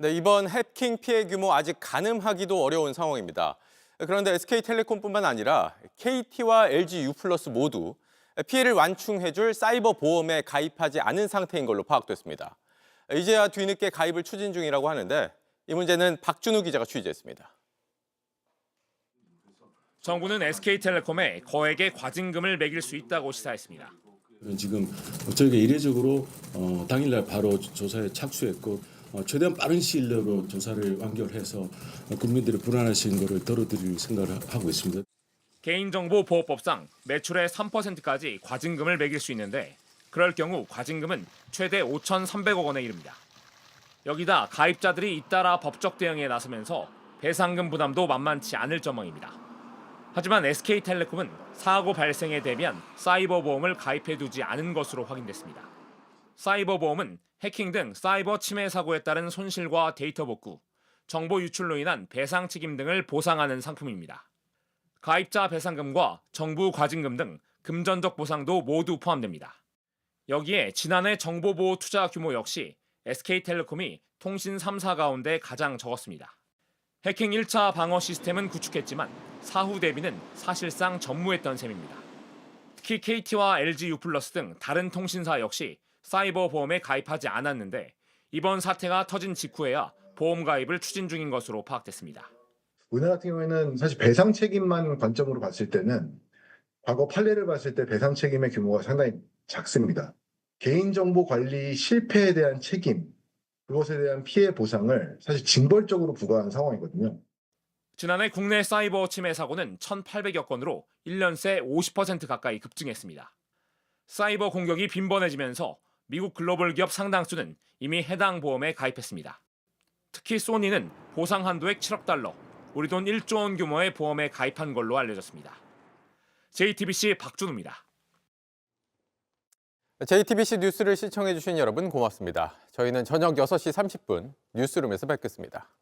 네, 이번 해킹 피해 규모 아직 가늠하기도 어려운 상황입니다. 그런데 SK텔레콤뿐만 아니라 KT와 LG U+ 모두 피해를 완충해줄 사이버 보험에 가입하지 않은 상태인 걸로 파악됐습니다. 이제야 뒤늦게 가입을 추진 중이라고 하는데 이 문제는 박준우 기자가 취재했습니다. 정부는 SK텔레콤에 거액의 과징금을 매길 수 있다고 시사했습니다. 지금 저희가 이례적으로 어, 당일날 바로 조사에 착수했고 어, 최대한 빠른 시일 내로 조사를 완결해서 어, 국민들이 불안하신 것을 덜어드릴 생각을 하고 있습니다. 개인정보 보호법상 매출의 3%까지 과징금을 매길 수 있는데 그럴 경우 과징금은 최대 5,300억 원에 이릅니다. 여기다 가입자들이 잇따라 법적 대응에 나서면서 배상금 부담도 만만치 않을 전망입니다. 하지만 SK텔레콤은 사고 발생에 대비한 사이버 보험을 가입해 두지 않은 것으로 확인됐습니다. 사이버 보험은 해킹 등 사이버 침해 사고에 따른 손실과 데이터 복구, 정보 유출로 인한 배상 책임 등을 보상하는 상품입니다. 가입자 배상금과 정부 과징금 등 금전적 보상도 모두 포함됩니다. 여기에 지난해 정보보호 투자 규모 역시 SK텔레콤이 통신 3사 가운데 가장 적었습니다. 해킹 1차 방어 시스템은 구축했지만 사후 대비는 사실상 전무했던 셈입니다. 특히 KT와 LG U+ 등 다른 통신사 역시 사이버 보험에 가입하지 않았는데 이번 사태가 터진 직후에야 보험 가입을 추진 중인 것으로 파악됐습니다. 우리나라 같은 경우에는 사실 배상 책임만 관점으로 봤을 때는 과거 판례를 봤을 때 배상 책임의 규모가 상당히 작습니다. 개인정보 관리 실패에 대한 책임, 그것에 대한 피해 보상을 사실 징벌적으로 부과한 상황이거든요. 지난해 국내 사이버 침해 사고는 1,800여 건으로 1년 새 50% 가까이 급증했습니다. 사이버 공격이 빈번해지면서 미국 글로벌 기업 상당수는 이미 해당 보험에 가입했습니다. 특히 소니는 보상 한도액 7억 달러, 우리 돈 1조 원 규모의 보험에 가입한 걸로 알려졌습니다. JTBC 박준우입니다. JTBC 뉴스를 시청해 주신 여러분 고맙습니다. 저희는 저녁 6시 30분 뉴스룸에서 뵙겠습니다.